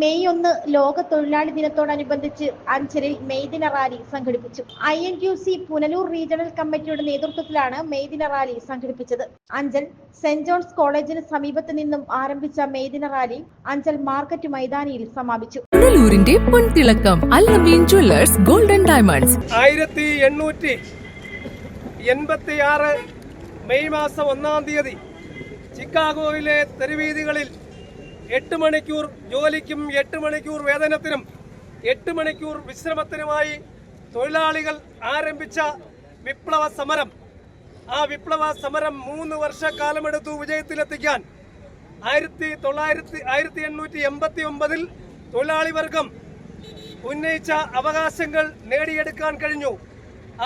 May ഒന്ന് ലോക തൊഴിലാളി ദിനത്തോടനുബന്ധിച്ച് അഞ്ചലിൽ മെയ് ദിന റാലി സംഘടിപ്പിച്ചു. I N U C Punalur regional കമ്മിറ്റിയുടെ നേതൃത്വത്തിലാണ് മെയ് ദിന റാലി സംഘടിപ്പിച്ചത്. അഞ്ചൽ സെന്റ് ജോൺസ് കോളേജിന് സമീപത്ത് നിന്നും ആരംഭിച്ച മെയ് ദിന റാലി അഞ്ചൽ മാർക്കറ്റ് മൈതാനിയിൽ സമാപിച്ചു. പുനലൂരിന്റെ പൊൻതിളക്കം അല്ലമീൻ ജ്വല്ലേഴ്സ് ഗോൾഡൻ ഡയമണ്ട്സ്. ആയിരത്തി എണ്ണൂറ്റി എൺപത്തി ആറ് മെയ് മാസം ഒന്നാം തീയതി ചിക്കാഗോയിലെ തെരുവീതികളിൽ എട്ട് മണിക്കൂർ ജോലിക്കും എട്ട് മണിക്കൂർ വേതനത്തിനും എട്ട് മണിക്കൂർ വിശ്രമത്തിനുമായി തൊഴിലാളികൾ ആരംഭിച്ച വിപ്ലവ സമരം. ആ വിപ്ലവ സമരം മൂന്ന് വർഷക്കാലമെടുത്തു വിജയത്തിലെത്തിക്കാൻ ആയിരത്തി തൊള്ളായിരത്തി ആയിരത്തി എണ്ണൂറ്റി എൺപത്തി ഒമ്പതിൽ തൊഴിലാളി വർഗം ഉന്നയിച്ച അവകാശങ്ങൾ നേടിയെടുക്കാൻ കഴിഞ്ഞു.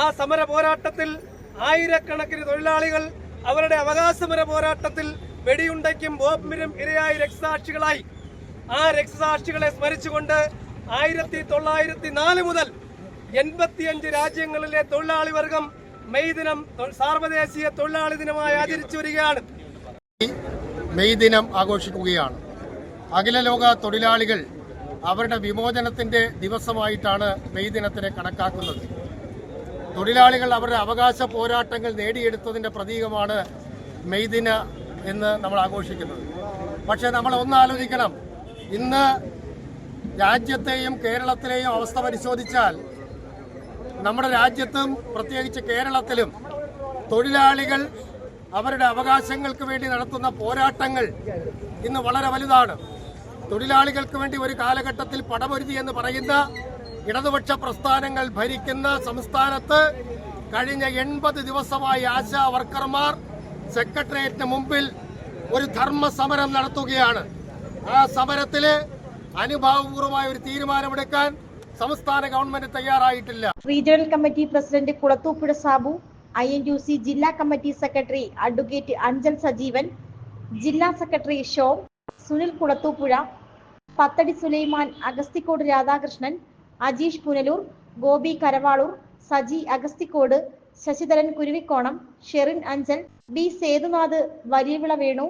ആ സമര പോരാട്ടത്തിൽ ആയിരക്കണക്കിന് തൊഴിലാളികൾ അവരുടെ അവകാശമര പോരാട്ടത്തിൽ വെടിയുണ്ടയ്ക്കും ബോംബിനും ഇരയായി രക്തസാക്ഷികളായി. ആ രക്തസാക്ഷികളെ സ്മരിച്ചുകൊണ്ട് ആയിരത്തി തൊള്ളായിരത്തി നാല് മുതൽ എൺപത്തിയഞ്ച് രാജ്യങ്ങളിലെ തൊഴിലാളി വർഗം മെയ് ദിനം സാർവദേശീയ തൊഴിലാളി ദിനമായി ആചരിച്ചു വരികയാണ്. മെയ് ദിനം ആഘോഷിക്കുകയാണ്. അഖില ലോക തൊഴിലാളികൾ അവരുടെ വിമോചനത്തിന്റെ ദിവസമായിട്ടാണ് മെയ് ദിനത്തിനെ കണക്കാക്കുന്നത്. തൊഴിലാളികൾ അവരുടെ അവകാശ പോരാട്ടങ്ങൾ നേടിയെടുത്തതിന്റെ പ്രതീകമാണ് മെയ് എന്ന് നമ്മൾ ആഘോഷിക്കുന്നത്. പക്ഷേ നമ്മൾ ഒന്ന് ആലോചിക്കണം ഇന്ന് രാജ്യത്തെയും കേരളത്തിലെയും അവസ്ഥ പരിശോധിച്ചാൽ നമ്മുടെ രാജ്യത്തും പ്രത്യേകിച്ച് കേരളത്തിലും തൊഴിലാളികൾ അവരുടെ അവകാശങ്ങൾക്ക് വേണ്ടി നടത്തുന്ന പോരാട്ടങ്ങൾ ഇന്ന് വളരെ വലുതാണ്. തൊഴിലാളികൾക്ക് വേണ്ടി ഒരു കാലഘട്ടത്തിൽ പടപൊരുതി എന്ന് പറയുന്ന ഇടതുപക്ഷ പ്രസ്ഥാനങ്ങൾ ഭരിക്കുന്ന സംസ്ഥാനത്ത് കഴിഞ്ഞ എൺപത് ദിവസമായി ആശാ വർക്കർമാർ സെക്രട്ടേറിയറ്റിന് മുമ്പിൽ ഒരു ധർമ്മ സമരം നടത്തുകയാണ്. ആ സമരത്തിൽ അനുഭാവപൂർവമായ ഒരു തീരുമാനമെടുക്കാൻ സംസ്ഥാന ഗവൺമെന്റ് തയ്യാറായിട്ടില്ല. Regional committee president Kulathupuzha Sabu I N U C ജില്ലാ committee secretary advocate Anchal Sajeevan ജില്ലാ secretary Shom Sunil Kulathupuzha Pathadi Sulaiman Agasthikode Radhakrishnan Ajeesh Punalur Gopi Karavaloor Saji Agasthikode Sasidharan Kuruvikonam Sherin Anchal B Sethunath Valiyavila Venu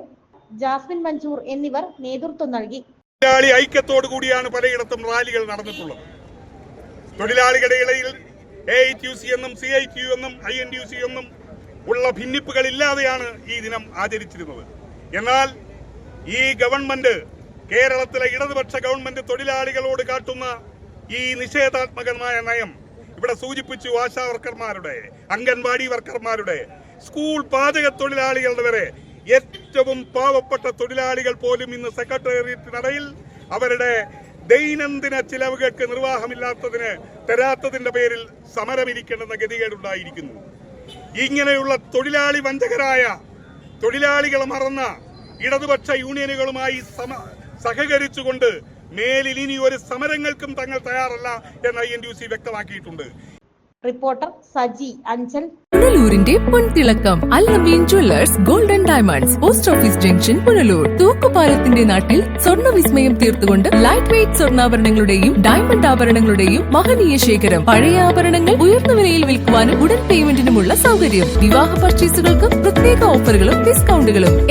Jasmine Manjoor എന്നിവർ നേതൃത്വം നൽകി. തൊഴിലാളി ഐക്യത്തോടു കൂടിയാണ് പലയിടത്തും റാലികൾ നടന്നിട്ടുള്ളത്. തൊഴിലാളികളുടെ ഇടയിൽ എ ഐ ടി സി എന്നും സി ഐ ടി യു എന്നും ഐ എൻ ടി സി എന്നും ഉള്ള ഭിന്നിപ്പുകൾ ഇല്ലാതെയാണ് ഈ ദിനം ആചരിച്ചിരുന്നത്. എന്നാൽ ഈ ഗവൺമെന്റ് കേരളത്തിലെ ഇടതുപക്ഷ ഗവൺമെന്റ് തൊഴിലാളികളോട് കാട്ടുന്ന ഈ നിഷേധാത്മകമായ നയം ഇവിടെ സൂചിപ്പിച്ചു ആശാ വർക്കർമാരുടെ അംഗൻവാടി വർക്കർമാരുടെ സ്കൂൾ പാചക തൊഴിലാളികളുടെ വരെ ഏറ്റവും പാവപ്പെട്ട തൊഴിലാളികൾ പോലും ഇന്ന് സെക്രട്ടേറിയറ്റിനടയിൽ അവരുടെ ദൈനംദിന ചിലവുകൾക്ക് നിർവാഹമില്ലാത്തതിന് തരാത്തതിന്റെ പേരിൽ സമരമിരിക്കേണ്ടെന്ന ഗതികേടുണ്ടായിരിക്കുന്നു. ഇങ്ങനെയുള്ള തൊഴിലാളി വഞ്ചകരായ തൊഴിലാളികൾ മറന്ന ഇടതുപക്ഷ യൂണിയനുകളുമായി സഹകരിച്ചുകൊണ്ട് മേലിൽ ഇനി ഒരു സമരങ്ങൾക്കും തങ്ങൾ തയ്യാറല്ല എന്ന് ഐ എൻ യു സി വ്യക്തമാക്കിയിട്ടുണ്ട്. റിപ്പോർട്ടർ സജി അഞ്ചൽ. പുനലൂരിന്റെ പൊൻതിളക്കം Allameen jewellers golden diamonds post office junction Punalur. തൂക്കുപാലത്തിന്റെ നാട്ടിൽ സ്വർണ വിസ്മയം തീർത്തുകൊണ്ട് ലൈറ്റ് വെയ്റ്റ് സ്വർണാഭരണങ്ങളുടെയും ഡയമണ്ട് ആഭരണങ്ങളുടെയും മഹനീയ ശേഖരം. പഴയ ആഭരണങ്ങൾ ഉയർന്ന വിലയിൽ വിൽക്കുവാനും ഉടൻ പേയ്മെന്റിനുമുള്ള സൗകര്യം. വിവാഹ പർച്ചേസുകൾക്കും പ്രത്യേക ഓഫറുകളും ഡിസ്കൗണ്ടുകളും